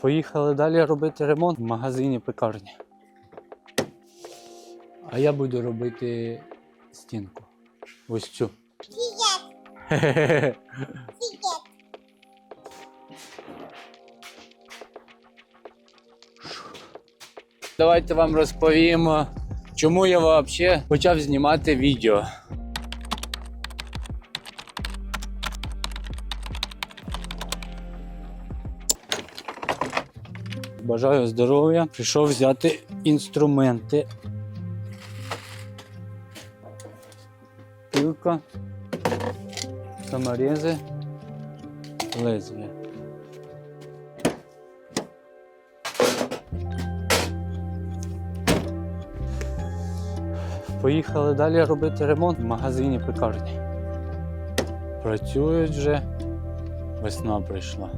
Поїхали далі робити ремонт в магазині пекарні. А я буду робити стінку. Ось цю. Хе-хе-хе. Давайте вам розповім, чому я взагалі почав знімати відео. Бажаю здоров'я. Прийшов взяти інструменти. Пилка, саморези, лезвія. Поїхали далі робити ремонт в магазині пекарні. Працюють вже, весна прийшла.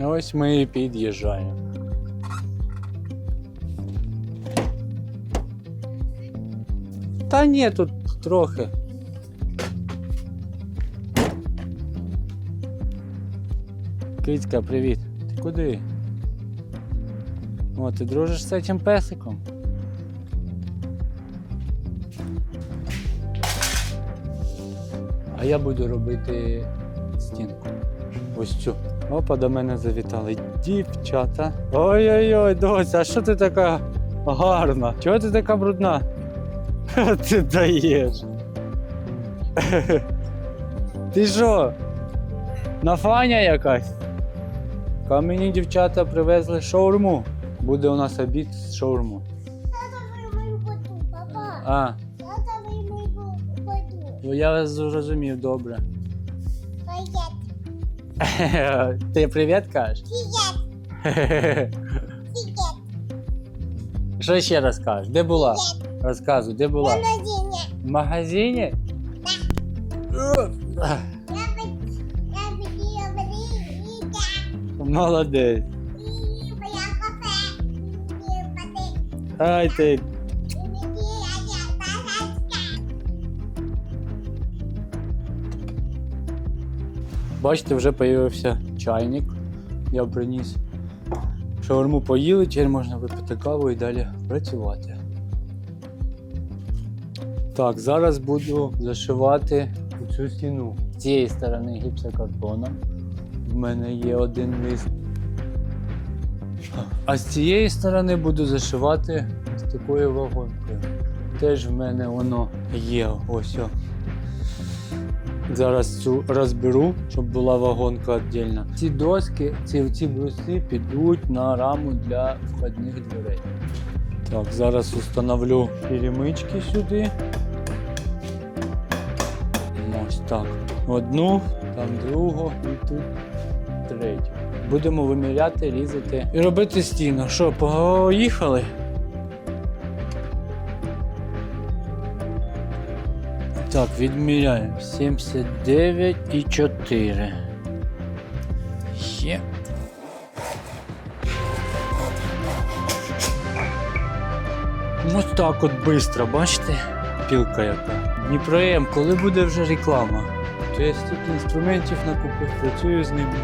Ось ми і під'їжджаємо. Та ні, тут трохи. Кицька, привіт. Ти куди? О, ти дружиш з цим песиком? А я буду робити стінку. Ось цю. Опа, до мене завітали дівчата. Ой-ой-ой, доця, а що ти така гарна? Чого ти така брудна? Ти даєш. Ти що? Нафаня якась? Ка мені дівчата привезли шаурму. Буде у нас обід з шаурму. А, ну я вас зрозумів, добре. Привет, Ти привіт кажеш? привет, привет. Що ще раз кажеш? Де була? Розказуй, де була? На магазине. В магазині? Я бы, я бы ее брила. Молодець. И моя кафе. И воды. Ай ти. Бачите, вже з'явився чайник. Я приніс. Шаурму поїли, тепер можна випити каву і далі працювати. Так, зараз буду зашивати цю стіну. З цієї сторони гіпсокартоном. В мене є один лист. А з цієї сторони буду зашивати з такою вагонкою. Теж в мене воно є ось. Зараз цю розберу, щоб була вагонка віддільна. Ці доски, ці, ці бруси підуть на раму для входних дверей. Так, зараз установлю перемички сюди. Ось так. Одну, там другу і тут третю. Будемо виміряти, різати і робити стіну. Що, поїхали? Так, відміряємо 79 і 4. Є. Ось так от швидко, бачите? Пілка яка. Дніпроєм, коли буде вже реклама? То я стільки інструментів накупив, працюю з ними.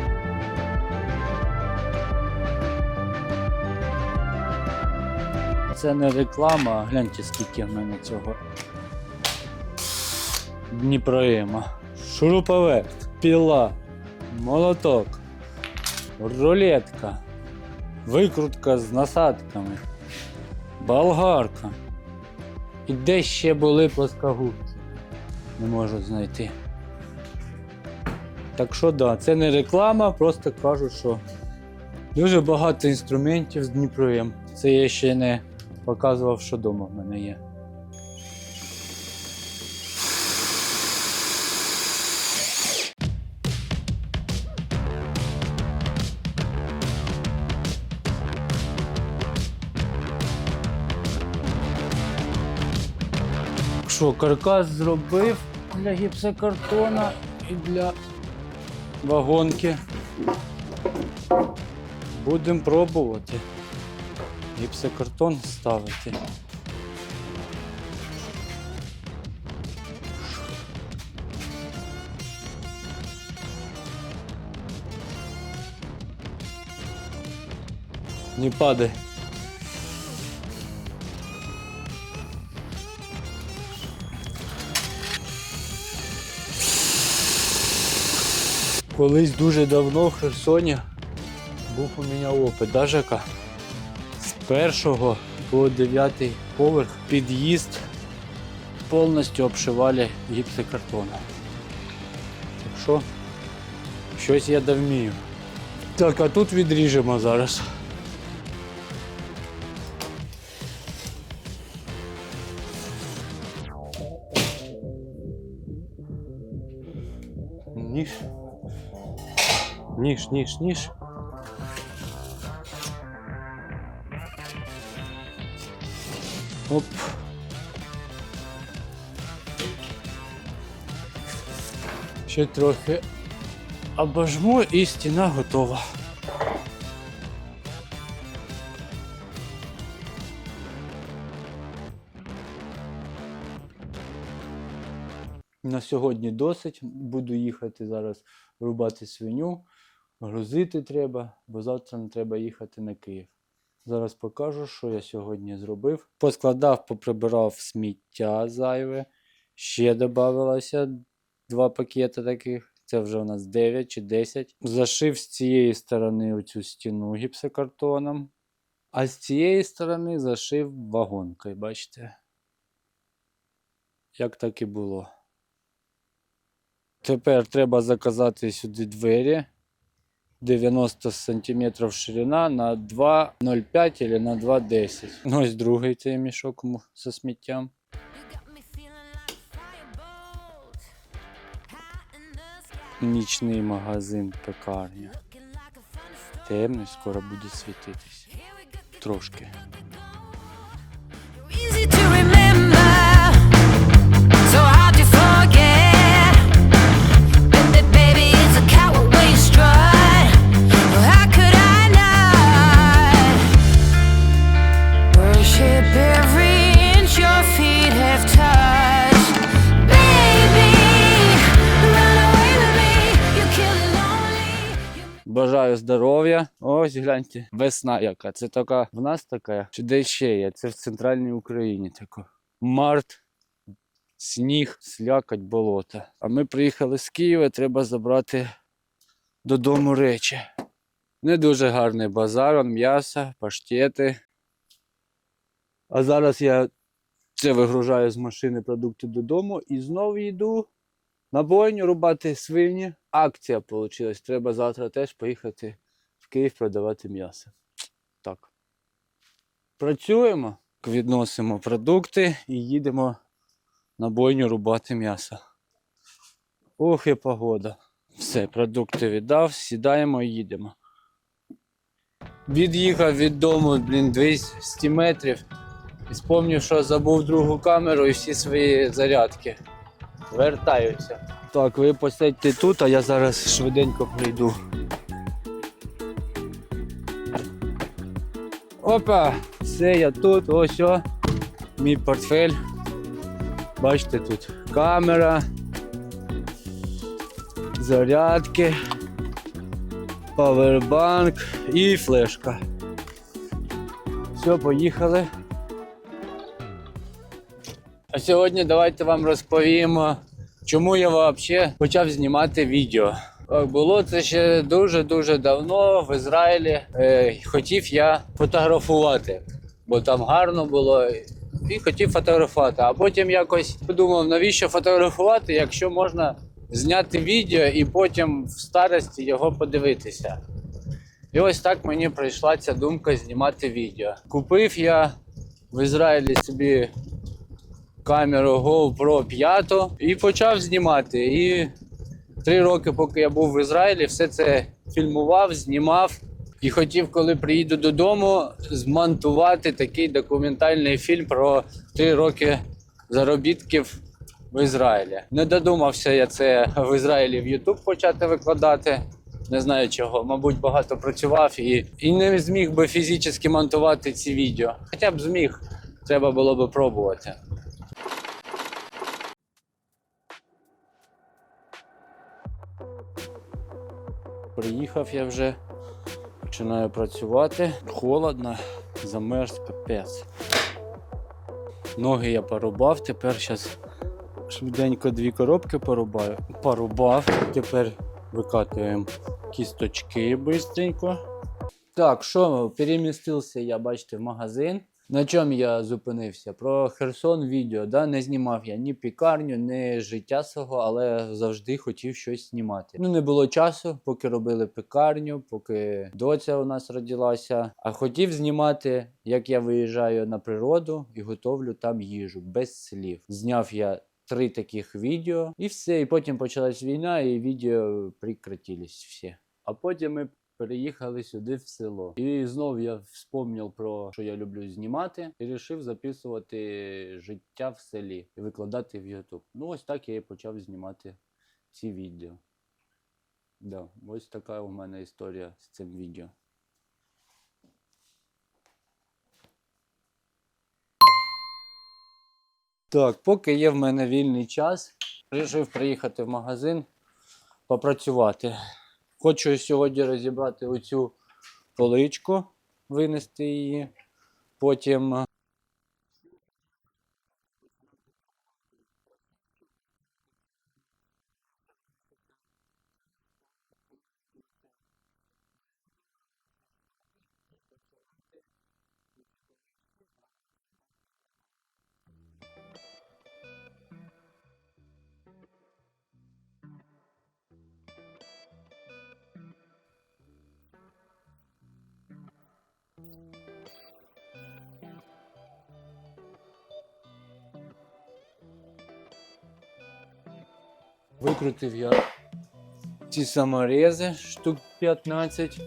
Це не реклама, гляньте, скільки в мене цього Дніпроєма. Шуруповерт, піла, молоток, рулетка, викрутка з насадками, болгарка. І де ще були плоскогубці? Не можу знайти. Так що да, це не реклама, просто кажу, що дуже багато інструментів з Дніпроєм. Це я ще не показував, що вдома в мене є. що, каркас зробив для гіпсокартона і для вагонки. Будемо пробувати гіпсокартон ставити. Не падай. Колись дуже давно в Херсоні був у мене опит, дажака З першого по дев'ятий поверх під'їзд повністю обшивали гіпсокартоном. Так що, щось я да вмію. Так, а тут відріжемо зараз. Ніж, ніж, ніж. Оп. Ще трохи обожму і стіна готова. На сьогодні досить. Буду їхати зараз рубати свиню, грузити треба, бо завтра не треба їхати на Київ. Зараз покажу, що я сьогодні зробив. Поскладав, поприбирав сміття зайве. Ще додавалося два пакети таких. Це вже у нас 9 чи 10. Зашив з цієї сторони оцю стіну гіпсокартоном, а з цієї сторони зашив вагонкою, бачите? Як так і було. Тепер треба заказати сюди двері. 90 см ширина на 2,05 або на 2,10. Ну, ось другий цей мішок зі сміттям. Нічний магазин пекарня. Темний скоро буде світитись. Трошки. Бажаю здоров'я. Ось гляньте, весна яка. Це така в нас така, чи де ще є? Це в центральній Україні тако. Март, сніг, слякоть, болото. А ми приїхали з Києва, треба забрати додому речі. Не дуже гарний базар, м'ясо, паштети. А зараз я це вигружаю з машини продукти додому і знову йду на бойню рубати свині. Акція вийшла. Треба завтра теж поїхати в Київ продавати м'ясо. Так. Працюємо, відносимо продукти і їдемо на бойню рубати м'ясо. Ох, і погода. Все, продукти віддав, сідаємо і їдемо. Від'їхав від дому, блін, 200 метрів. І спомнив, що забув другу камеру і всі свої зарядки. Вертаюся. Так, ви посидьте тут, а я зараз швиденько прийду. Опа! Все, я тут, ось о. Мій портфель. Бачите, тут камера, зарядки, павербанк і флешка. Все, поїхали. А сьогодні давайте вам розповімо, чому я взагалі почав знімати відео. Було це ще дуже-дуже давно в Ізраїлі. Е, хотів я фотографувати, бо там гарно було. І хотів фотографувати. А потім якось подумав, навіщо фотографувати, якщо можна зняти відео і потім в старості його подивитися. І ось так мені прийшла ця думка знімати відео. Купив я в Ізраїлі собі камеру GoPro 5 і почав знімати. І три роки, поки я був в Ізраїлі, все це фільмував, знімав. І хотів, коли приїду додому, змонтувати такий документальний фільм про три роки заробітків в Ізраїлі. Не додумався я це в Ізраїлі в YouTube почати викладати. Не знаю чого, мабуть, багато працював і, і не зміг би фізично монтувати ці відео. Хоча б зміг, треба було би пробувати. Приїхав я вже Починаю працювати. Холодно, замерз капець. Ноги я порубав, тепер зараз швиденько дві коробки порубаю. Порубав, тепер викатуємо кісточки швидко. Так, що, перемістився я, бачите, в магазин. На чому я зупинився? Про Херсон відео. Да? Не знімав я ні пікарню, ні життя свого, але завжди хотів щось знімати. Ну, не було часу, поки робили пекарню, поки доця у нас родилася. А хотів знімати, як я виїжджаю на природу і готовлю там їжу без слів. Зняв я три таких відео, і все. І потім почалась війна, і відео прекратились всі. А потім ми переїхали сюди в село. І знов я вспомнив про що я люблю знімати, і вирішив записувати життя в селі і викладати в YouTube. Ну, ось так я і почав знімати ці відео. Да, ось така у мене історія з цим відео. Так, поки є в мене вільний час, вирішив приїхати в магазин попрацювати. Хочу сьогодні розібрати оцю поличку, винести її. Потім викрутив я ці саморези штук 15.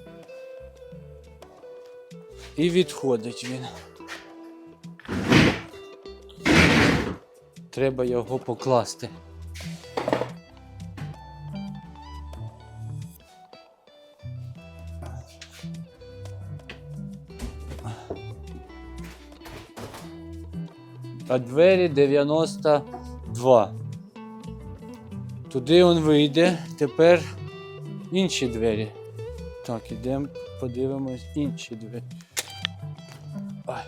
І відходить він. Треба його покласти. А двері 92. Туди він вийде. Тепер інші двері. Так, ідемо, подивимось інші двері. Ай.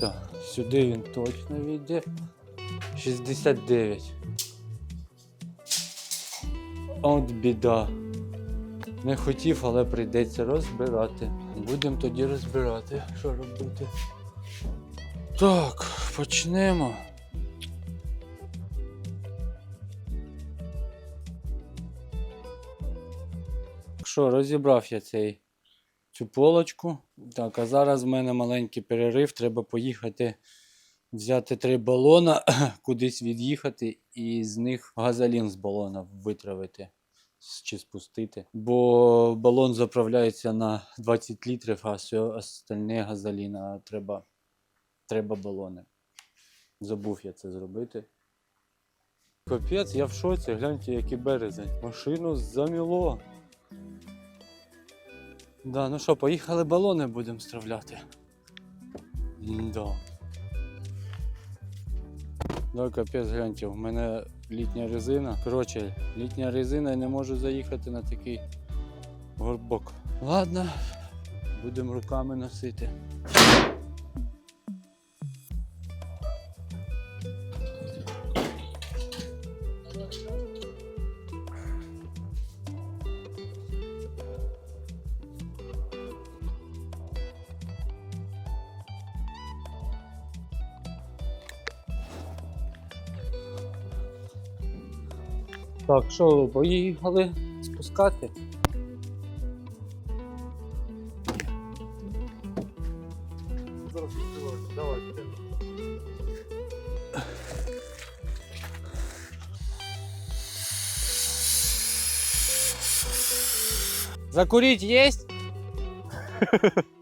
Так, сюди він точно вийде. 69. От біда. Не хотів, але прийдеться розбирати. Будемо тоді розбирати, що робити. Так, почнемо. Що, розібрав я цей, цю полочку. Так, а зараз в мене маленький перерив. Треба поїхати взяти три балона, кудись від'їхати і з них газолін з балона витравити чи спустити. Бо балон заправляється на 20 літрів, а все остальне газолін, а треба, треба балони. Забув я це зробити. Капець, я в шоці, гляньте, який березень. Машину заміло. Да, ну що, поїхали балони будемо стравляти. Да. Да, капець, гляньте, у мене літня резина. Коротше, літня резина і не можу заїхати на такий горбок. Ладно, будемо руками носити. Так, що, поїхали спускати? Закурить есть?